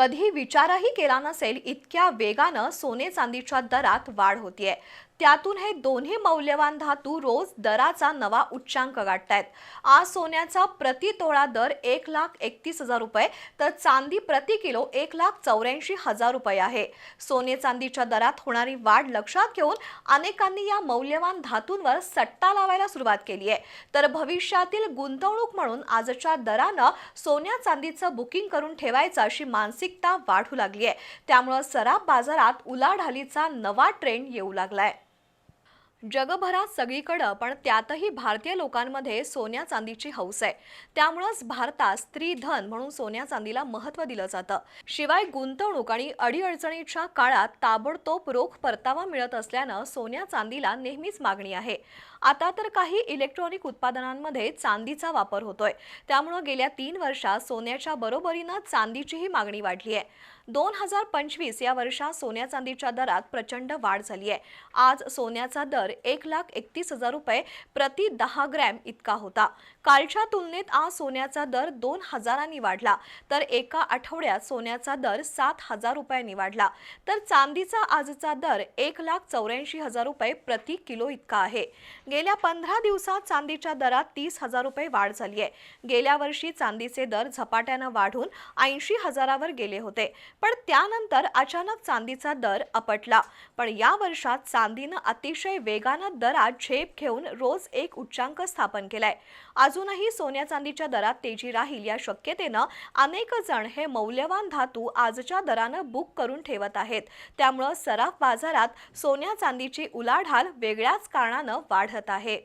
कधी विचारही केला नसेल इतक्या वेगानं सोने चांदीच्या दरात वाढ होतीये. त्यातून हे दोन्ही मौल्यवान धातू रोज दराचा नवा उच्चांक गाठतायत. आज सोन्याचा प्रति तोळा दर एक लाख एकतीस हजार रुपये तर चांदी प्रति किलो एक लाख चौऱ्याऐंशी हजार रुपये आहे. सोने चांदीच्या दरात होणारी वाढ लक्षात घेऊन अनेकांनी या मौल्यवान धातूंवर सट्टा लावायला सुरुवात केली आहे. तर भविष्यातील गुंतवणूक म्हणून आजच्या दरानं सोन्या चांदीचं बुकिंग करून ठेवायचं अशी मानसिकता वाढू लागली आहे. त्यामुळं सराफ बाजारात उलाढालीचा नवा ट्रेंड येऊ लागलाय. जगभरात सगळीकडं पण त्यातही भारतीय लोकांमध्ये सोन्या चांदीची हौस आहे. त्यामुळंच भारतात स्त्री धन म्हणून सोन्या चांदीला महत्त्व दिलं जातं. शिवाय गुंतवणूक आणि अडीअडचणीच्या काळात ताबडतोब रोख परतावा मिळत असल्यानं सोन्या चांदीला नेहमीच मागणी आहे. आता तर काही इलेक्ट्रॉनिक उत्पादनांमध्ये चांदीचा वापर होतोय. त्यामुळं गेल्या तीन वर्षात सोन्याच्या बरोबरीनं चांदीचीही मागणी वाढली आहे. दोन हजार पंचवीस या वर्षात सोन्या चांदीच्या दरात प्रचंड वाढ झाली आहे. आज सोन्याचा दर एक लाख एकतीस हजार रुपये प्रति दहा ग्रॅम इतका होता. कालच्या तुलनेत आज सोन्याचा दर दोन हजारांनी वाढला तर एका आठवड्यात सोन्याचा दर सात हजार रुपयांनी वाढला. तर चांदीचा आजचा दर एक लाख चौऱ्याऐंशी हजार रुपये प्रति किलो इतका आहे. गेल्या पंधरा दिवसात चांदीच्या दरात तीस हजार रुपये वाढ झाली आहे. गेल्या वर्षी चांदीचे दर झपाट्यानं वाढून ऐंशी हजारावर गेले होते. पण त्यानंतर अचानक चांदीचा दर अपटला पण या वर्षात चांदीनं अतिशय वेगानं दरात झेप घेऊन रोज एक उच्चांक स्थापन केलाय. अजूनही सोन्या चांदीच्या दरात तेजी राहील या शक्यतेनं अनेक जण हे मौल्यवान धातू आजच्या दरानं बुक करून ठेवत आहेत. त्यामुळं सराफ बाजारात सोन्या चांदीची उलाढाल वेगळ्याच कारणानं वाढत आहे.